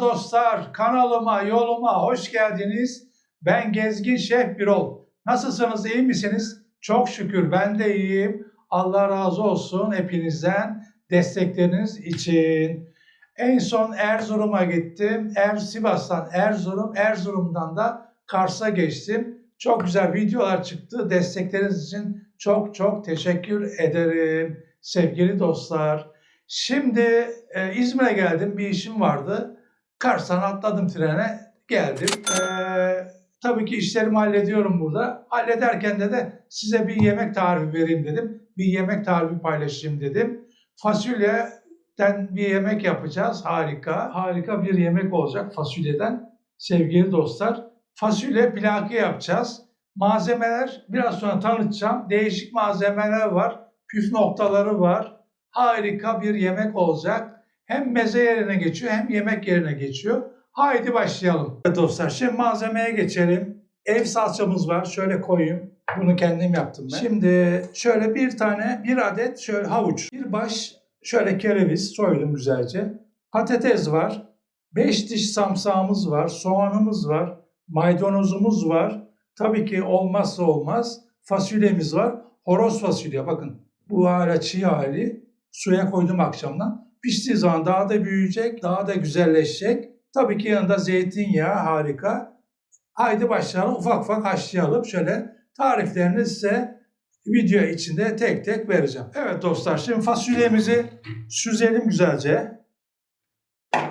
Dostlar, kanalıma, yoluma hoş geldiniz. Ben Gezgin Şef Birol. Nasılsınız, iyi misiniz? Çok şükür ben de iyiyim. Allah razı olsun hepinizden destekleriniz için. En son Erzurum'a gittim. Er, Sivas'tan Erzurum, Erzurum'dan da Kars'a geçtim. Çok güzel videolar çıktı. Destekleriniz için çok çok teşekkür ederim sevgili dostlar. Şimdi e, İzmir'e geldim. Bir işim vardı. Kars'tan atladım trene. Geldim. E, tabii ki işlerimi hallediyorum burada. Hallederken de de size bir yemek tarifi vereyim dedim. Bir yemek tarifi paylaşayım dedim. Fasulyeden bir yemek yapacağız. Harika. Harika bir yemek olacak fasulyeden. Sevgili dostlar. Fasulye pilaki yapacağız. Malzemeler biraz sonra tanıtacağım. Değişik malzemeler var. Püf noktaları var. Harika bir yemek olacak. Hem meze yerine geçiyor hem yemek yerine geçiyor. Haydi başlayalım. Evet dostlar şimdi malzemeye geçelim. Ev salçamız var. Şöyle koyayım. Bunu kendim yaptım ben. Şimdi şöyle bir tane, bir adet şöyle havuç. Bir baş şöyle kereviz soydum güzelce. Patates var. Beş diş samsağımız var. Soğanımız var. Maydanozumuz var. Tabii ki olmazsa olmaz fasulyemiz var. Horoz fasulye bakın. Bu hala çiğ hali. Suya koydum akşamdan. Piştiği zaman daha da büyüyecek, daha da güzelleşecek. Tabii ki yanında zeytinyağı harika. Haydi başlayalım. Ufak ufak haşlayalım. Şöyle tariflerini size video içinde tek tek vereceğim. Evet dostlar şimdi fasulyemizi süzelim güzelce.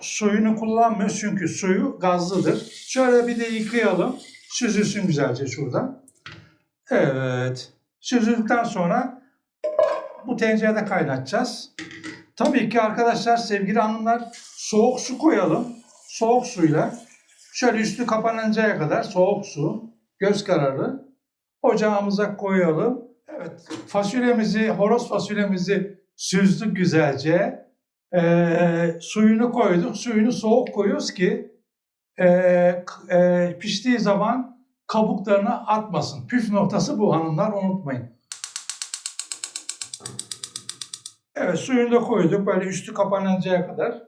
Suyunu kullanmıyoruz çünkü suyu gazlıdır. Şöyle bir de yıkayalım. Süzülsün güzelce şurada. Evet. Süzüldükten sonra bu tencerede kaynatacağız. Tabii ki arkadaşlar sevgili hanımlar soğuk su koyalım. Soğuk suyla şöyle üstü kapanıncaya kadar soğuk su göz kararı ocağımıza koyalım. Evet fasulyemizi horoz fasulyemizi süzdük güzelce. Ee, suyunu koyduk. Suyunu soğuk koyuyoruz ki e, e, piştiği zaman kabuklarını atmasın. Püf noktası bu hanımlar unutmayın. Evet suyunu da koyduk böyle üstü kapanıncaya kadar.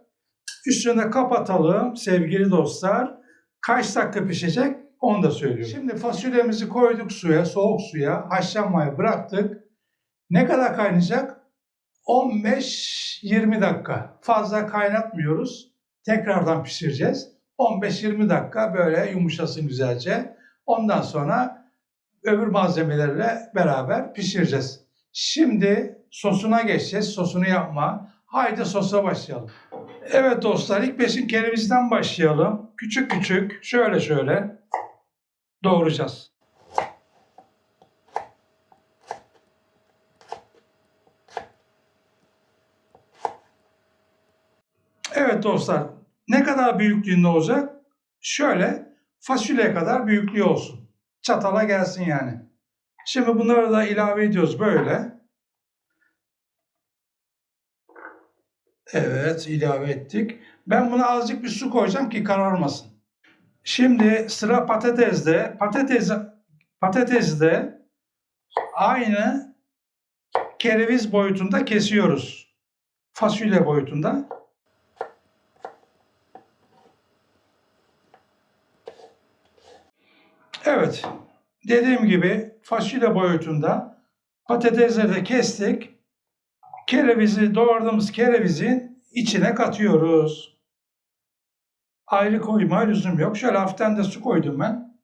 Üstünü kapatalım sevgili dostlar. Kaç dakika pişecek onu da söylüyorum. Şimdi fasulyemizi koyduk suya, soğuk suya, haşlanmaya bıraktık. Ne kadar kaynayacak? 15-20 dakika. Fazla kaynatmıyoruz. Tekrardan pişireceğiz. 15-20 dakika böyle yumuşasın güzelce. Ondan sonra öbür malzemelerle beraber pişireceğiz. Şimdi sosuna geçeceğiz. Sosunu yapma. Haydi sosa başlayalım. Evet dostlar ilk besin kerevizden başlayalım. Küçük küçük şöyle şöyle doğrayacağız. Evet dostlar ne kadar büyüklüğünde olacak? Şöyle fasulye kadar büyüklüğü olsun. Çatala gelsin yani. Şimdi bunları da ilave ediyoruz böyle. Evet ilave ettik. Ben buna azıcık bir su koyacağım ki kararmasın. Şimdi sıra patatesde. Patates patatesde aynı kereviz boyutunda kesiyoruz. Fasulye boyutunda. Evet. Dediğim gibi fasulye boyutunda patatesleri de kestik. Kerevizi doğradığımız kerevizin içine katıyoruz. Ayrı koyma lüzum yok. Şöyle hafiften de su koydum ben.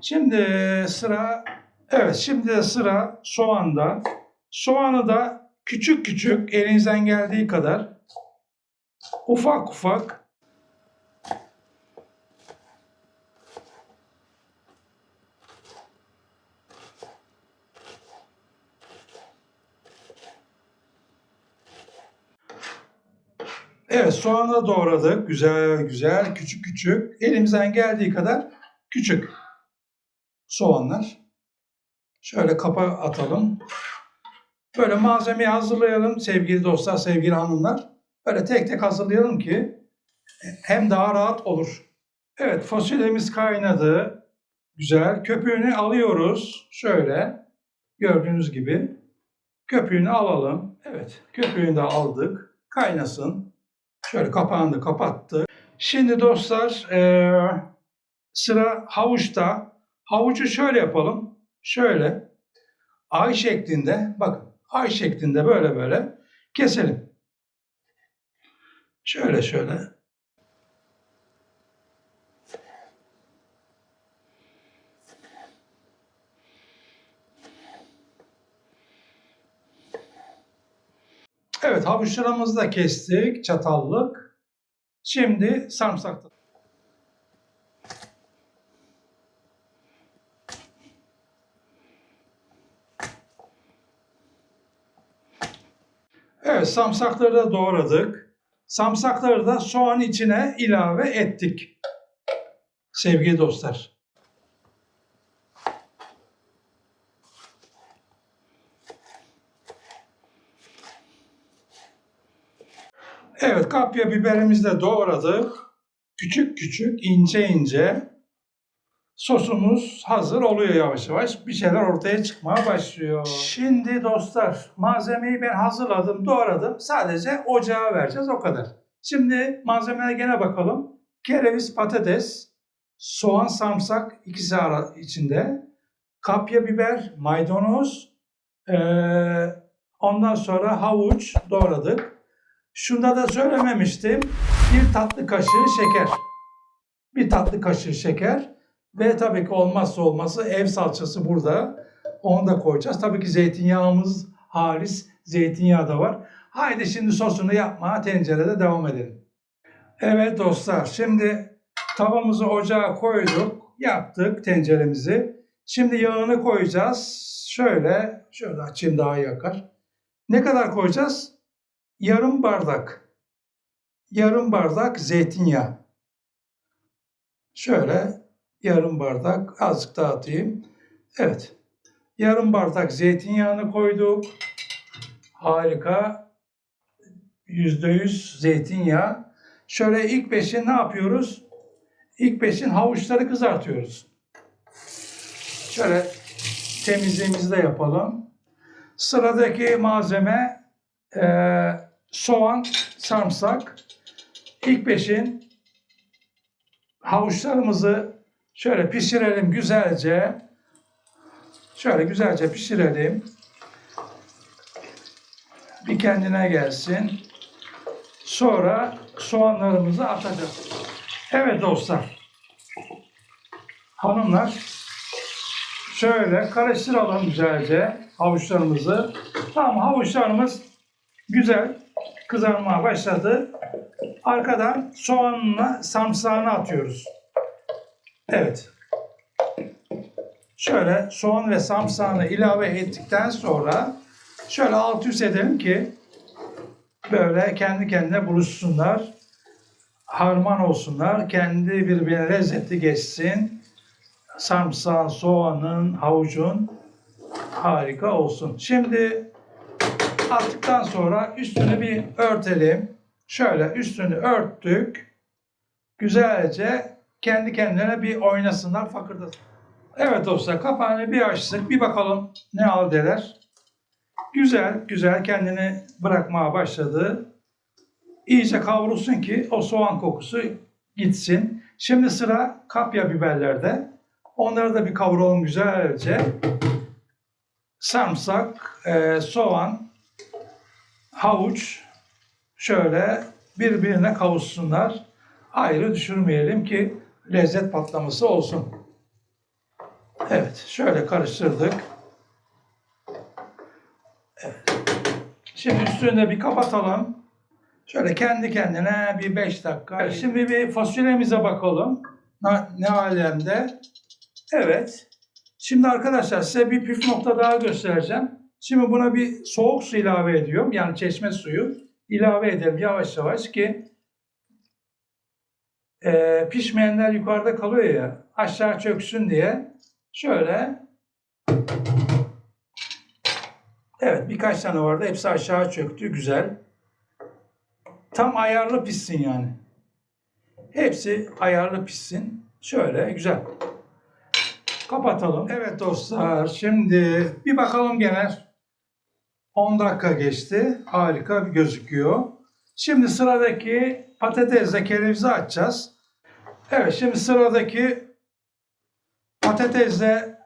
Şimdi sıra evet şimdi de sıra soğanda. Soğanı da küçük küçük elinizden geldiği kadar ufak ufak Evet soğanı doğradık. Güzel güzel küçük küçük. Elimizden geldiği kadar küçük soğanlar. Şöyle kapa atalım. Böyle malzemeyi hazırlayalım sevgili dostlar, sevgili hanımlar. Böyle tek tek hazırlayalım ki hem daha rahat olur. Evet fasulyemiz kaynadı. Güzel. Köpüğünü alıyoruz. Şöyle gördüğünüz gibi. Köpüğünü alalım. Evet köpüğünü de aldık. Kaynasın. Şöyle kapağını da kapattık. Şimdi dostlar eee, sıra havuçta. Havucu şöyle yapalım. Şöyle ay şeklinde bakın ay şeklinde böyle böyle keselim. Şöyle şöyle. Evet havuçlarımızı da kestik çatallık. Şimdi sarımsak Evet samsakları da doğradık. Samsakları da soğan içine ilave ettik. Sevgili dostlar. Evet kapya biberimizi de doğradık. Küçük küçük ince ince sosumuz hazır oluyor yavaş yavaş. Bir şeyler ortaya çıkmaya başlıyor. Şimdi dostlar malzemeyi ben hazırladım, doğradım. Sadece ocağa vereceğiz o kadar. Şimdi malzemelere gene bakalım. Kereviz, patates, soğan, sarımsak ikisi ara içinde. Kapya biber, maydanoz, eee, ondan sonra havuç doğradık. Şunda da söylememiştim. Bir tatlı kaşığı şeker. Bir tatlı kaşığı şeker. Ve tabii ki olmazsa olmazı ev salçası burada. Onu da koyacağız. Tabii ki zeytinyağımız halis zeytinyağı da var. Haydi şimdi sosunu yapmaya tencerede devam edelim. Evet dostlar şimdi tavamızı ocağa koyduk. Yaptık tenceremizi. Şimdi yağını koyacağız. Şöyle, şöyle açayım daha yakar. Ne kadar koyacağız? Yarım bardak. Yarım bardak zeytinyağı. Şöyle yarım bardak azıcık daha atayım. Evet. Yarım bardak zeytinyağını koyduk. Harika. Yüzde yüz zeytinyağı. Şöyle ilk beşin ne yapıyoruz? İlk beşin havuçları kızartıyoruz. Şöyle temizliğimizi de yapalım. Sıradaki malzeme eee, soğan, sarımsak. İlk beşin havuçlarımızı şöyle pişirelim güzelce. Şöyle güzelce pişirelim. Bir kendine gelsin. Sonra soğanlarımızı atacağız. Evet dostlar. Hanımlar şöyle karıştıralım güzelce havuçlarımızı. Tamam havuçlarımız güzel kızarmaya başladı. Arkadan soğanla sarımsağını atıyoruz. Evet. Şöyle soğan ve sarımsağını ilave ettikten sonra şöyle alt üst edelim ki böyle kendi kendine buluşsunlar. Harman olsunlar. Kendi birbirine lezzetli geçsin. Sarımsağın, soğanın, havucun harika olsun. Şimdi attıktan sonra üstünü bir örtelim. Şöyle üstünü örttük. Güzelce kendi kendine bir oynasınlar, fakırdasın. Evet dostlar kapağını bir açtık. Bir bakalım ne haldeler. Güzel güzel kendini bırakmaya başladı. İyice kavrulsun ki o soğan kokusu gitsin. Şimdi sıra kapya biberlerde. Onları da bir kavuralım güzelce. Sarımsak, e, soğan, havuç şöyle birbirine kavuşsunlar. Ayrı düşürmeyelim ki lezzet patlaması olsun. Evet, şöyle karıştırdık. Evet. Şimdi üstünü bir kapatalım. Şöyle kendi kendine bir 5 dakika. Şimdi bir fasulyemize bakalım. Ne, ne alemde? Evet. Şimdi arkadaşlar size bir püf nokta daha göstereceğim. Şimdi buna bir soğuk su ilave ediyorum. Yani çeşme suyu ilave edelim yavaş yavaş ki e, pişmeyenler yukarıda kalıyor ya aşağı çöksün diye. Şöyle. Evet birkaç tane vardı. Hepsi aşağı çöktü. Güzel. Tam ayarlı pişsin yani. Hepsi ayarlı pişsin. Şöyle güzel. Kapatalım. Evet dostlar şimdi bir bakalım gene 10 dakika geçti harika bir gözüküyor Şimdi sıradaki patatesle kerevizi açacağız. Evet şimdi sıradaki patatesle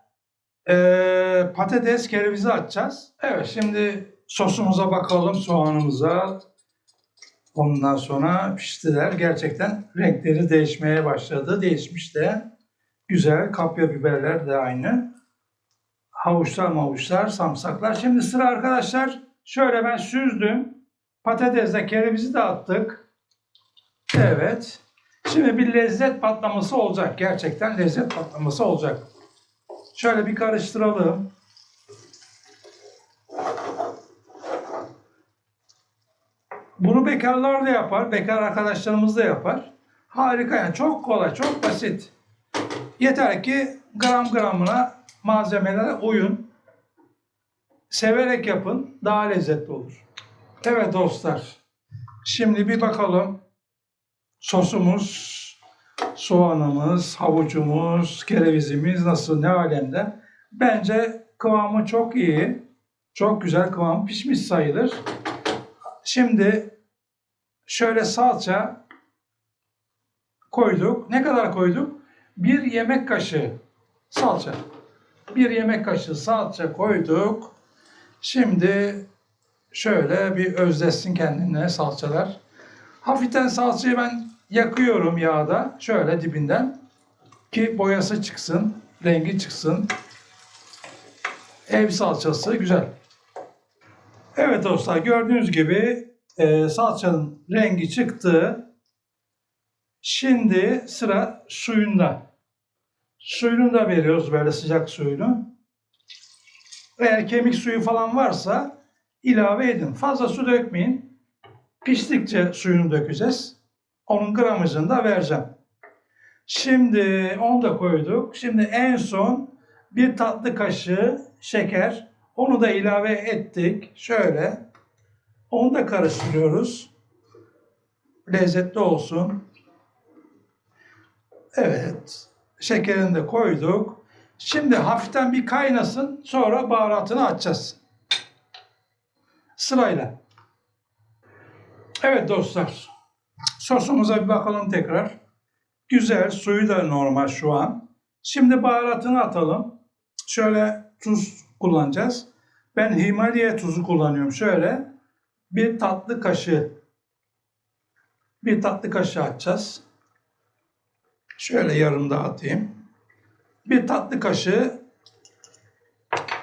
eee, patates kerevizi açacağız. Evet şimdi sosumuza bakalım soğanımıza. Ondan sonra piştiler. Gerçekten renkleri değişmeye başladı. Değişmiş de. Güzel. Kapya biberler de aynı. Havuçlar mavuçlar, samsaklar. Şimdi sıra arkadaşlar. Şöyle ben süzdüm. Patatesle kerevizi de attık. Evet. Şimdi bir lezzet patlaması olacak. Gerçekten lezzet patlaması olacak. Şöyle bir karıştıralım. Bunu bekarlar da yapar, bekar arkadaşlarımız da yapar. Harika yani çok kolay, çok basit. Yeter ki gram gramına malzemelere uyun. Severek yapın, daha lezzetli olur. Evet dostlar, şimdi bir bakalım sosumuz, soğanımız, havucumuz, kerevizimiz nasıl, ne alemde. Bence kıvamı çok iyi, çok güzel kıvam pişmiş sayılır. Şimdi şöyle salça koyduk. Ne kadar koyduk? Bir yemek kaşığı salça. Bir yemek kaşığı salça koyduk. Şimdi şöyle bir özleşsin kendine salçalar. Hafiften salçayı ben yakıyorum yağda. Şöyle dibinden. Ki boyası çıksın, rengi çıksın. Ev salçası güzel. Evet dostlar gördüğünüz gibi e, salçanın rengi çıktı. Şimdi sıra suyunda. Suyunu da veriyoruz böyle sıcak suyunu. Eğer kemik suyu falan varsa ilave edin. Fazla su dökmeyin. Piştikçe suyunu dökeceğiz. Onun gramajını da vereceğim. Şimdi onu da koyduk. Şimdi en son bir tatlı kaşığı şeker. Onu da ilave ettik. Şöyle. Onu da karıştırıyoruz. Lezzetli olsun. Evet. Şekerini de koyduk. Şimdi hafiften bir kaynasın. Sonra baharatını atacağız. Sırayla. Evet dostlar. Sosumuza bir bakalım tekrar. Güzel. Suyu da normal şu an. Şimdi baharatını atalım. Şöyle tuz kullanacağız. Ben Himalaya tuzu kullanıyorum. Şöyle bir tatlı kaşığı bir tatlı kaşığı atacağız. Şöyle yarım da atayım. Bir tatlı kaşığı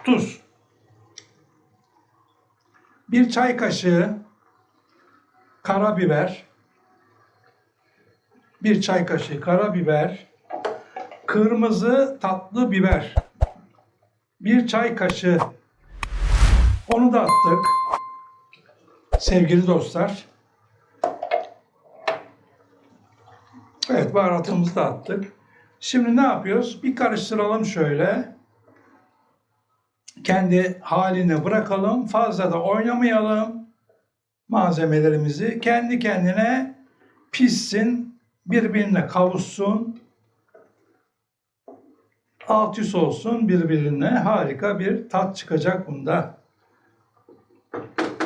tuz. Bir çay kaşığı karabiber. Bir çay kaşığı karabiber. Kırmızı tatlı biber. Bir çay kaşığı. Onu da attık. Sevgili dostlar. Evet baharatımızı da attık. Şimdi ne yapıyoruz? Bir karıştıralım şöyle. Kendi haline bırakalım. Fazla da oynamayalım. Malzemelerimizi kendi kendine pişsin. Birbirine kavuşsun. Alt üst olsun birbirine. Harika bir tat çıkacak bunda.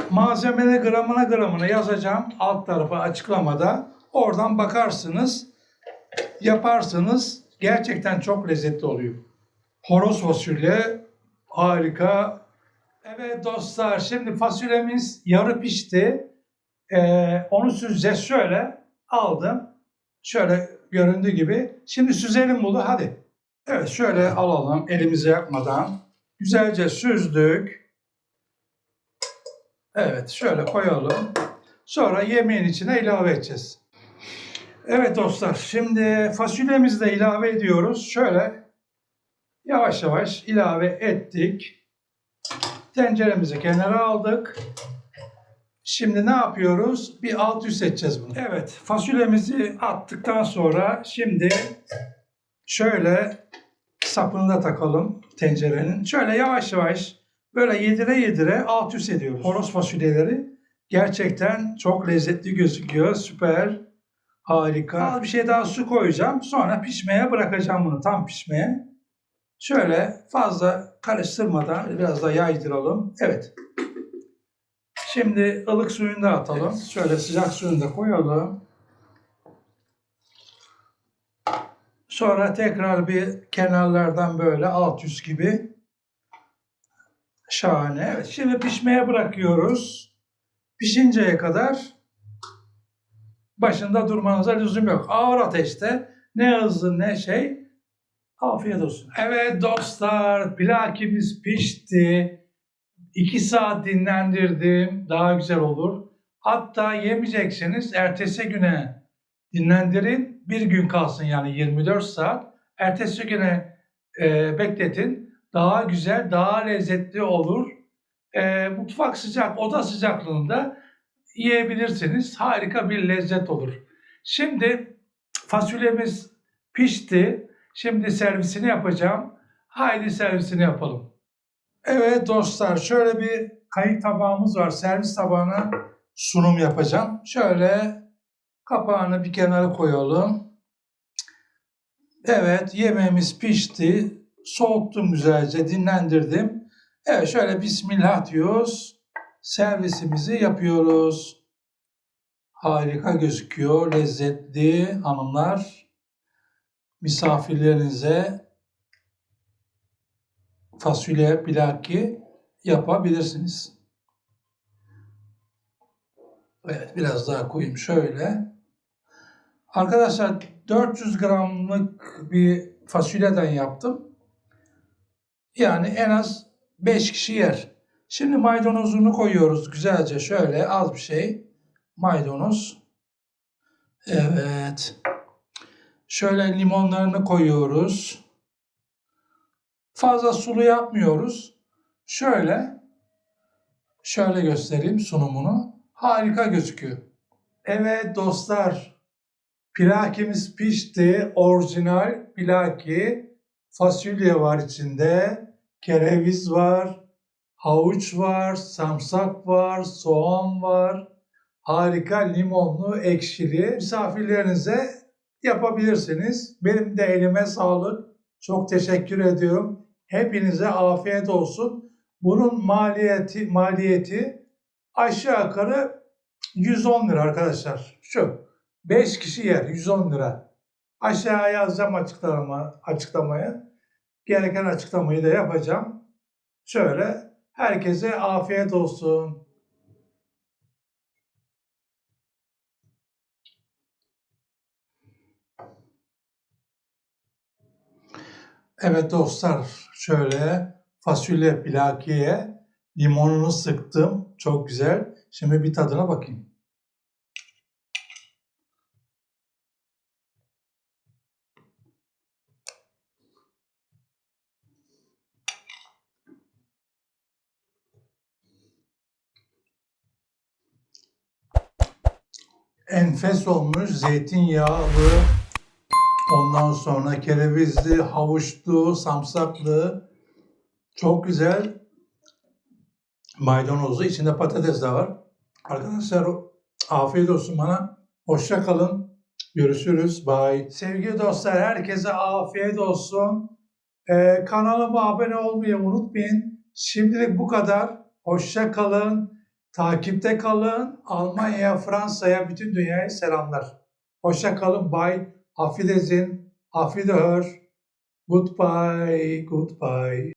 Malzemeleri gramına gramına yazacağım alt tarafa açıklamada. Oradan bakarsınız, yaparsınız. Gerçekten çok lezzetli oluyor. Horoz fasulye harika. Evet dostlar şimdi fasulyemiz yarı pişti. Ee, onu süzeceğiz şöyle. Aldım. Şöyle göründüğü gibi. Şimdi süzelim bunu hadi. Evet şöyle alalım elimizi yakmadan. Güzelce süzdük. Evet şöyle koyalım. Sonra yemeğin içine ilave edeceğiz. Evet dostlar şimdi fasulyemizi de ilave ediyoruz. Şöyle yavaş yavaş ilave ettik. Tenceremizi kenara aldık. Şimdi ne yapıyoruz? Bir alt üst edeceğiz bunu. Evet fasulyemizi attıktan sonra şimdi şöyle sapını da takalım tencerenin. Şöyle yavaş yavaş böyle yedire yedire alt üst ediyoruz. Horoz fasulyeleri gerçekten çok lezzetli gözüküyor. Süper. Harika. Az bir şey daha su koyacağım. Sonra pişmeye bırakacağım bunu tam pişmeye. Şöyle fazla karıştırmadan biraz da yaydıralım. Evet. Şimdi ılık suyunu da atalım. Şöyle sıcak suyunu da koyalım. Sonra tekrar bir kenarlardan böyle alt üst gibi. Şahane. Evet, şimdi pişmeye bırakıyoruz. Pişinceye kadar başında durmanıza lüzum yok. Ağır ateşte ne hızlı ne şey. Afiyet olsun. Evet dostlar plakimiz pişti. 2 saat dinlendirdim. Daha güzel olur. Hatta yemeyecekseniz ertesi güne dinlendirin. Bir gün kalsın yani 24 saat. Ertesi güne e, bekletin. Daha güzel, daha lezzetli olur. E, mutfak sıcak, oda sıcaklığında yiyebilirsiniz. Harika bir lezzet olur. Şimdi fasulyemiz pişti. Şimdi servisini yapacağım. Haydi servisini yapalım. Evet dostlar şöyle bir kayık tabağımız var. Servis tabağına sunum yapacağım. Şöyle kapağını bir kenara koyalım. Evet yemeğimiz pişti. Soğuttum güzelce dinlendirdim. Evet şöyle bismillah diyoruz. Servisimizi yapıyoruz. Harika gözüküyor. Lezzetli hanımlar. Misafirlerinize fasulye pilaki yapabilirsiniz. Evet biraz daha koyayım şöyle. Arkadaşlar 400 gramlık bir fasulyeden yaptım. Yani en az 5 kişi yer. Şimdi maydanozunu koyuyoruz güzelce şöyle az bir şey. Maydanoz. Evet. Şöyle limonlarını koyuyoruz. Fazla sulu yapmıyoruz. Şöyle şöyle göstereyim sunumunu. Harika gözüküyor. Evet dostlar. Pilakimiz pişti. Orijinal pilaki. Fasulye var içinde. Kereviz var. Havuç var. Samsak var. Soğan var. Harika limonlu, ekşili. Misafirlerinize yapabilirsiniz. Benim de elime sağlık. Çok teşekkür ediyorum. Hepinize afiyet olsun. Bunun maliyeti maliyeti aşağı yukarı 110 lira arkadaşlar. Şu 5 kişi yer 110 lira. Aşağıya yazacağım açıklama, açıklamaya. Gereken açıklamayı da yapacağım. Şöyle herkese afiyet olsun. Evet dostlar şöyle fasulye pilakiye limonunu sıktım. Çok güzel. Şimdi bir tadına bakayım. Enfes olmuş zeytinyağlı ondan sonra kerevizli, havuçlu, samsaklı çok güzel maydanozlu içinde patates de var. Arkadaşlar afiyet olsun bana. Hoşça kalın. Görüşürüz. Bye. Sevgili dostlar herkese afiyet olsun. Ee, kanalıma abone olmayı unutmayın. Şimdilik bu kadar. Hoşça kalın. Takipte kalın. Almanya, Fransa'ya, bütün dünyaya selamlar. Hoşça kalın. Bye. Auf Wiederhör. Goodbye. Goodbye.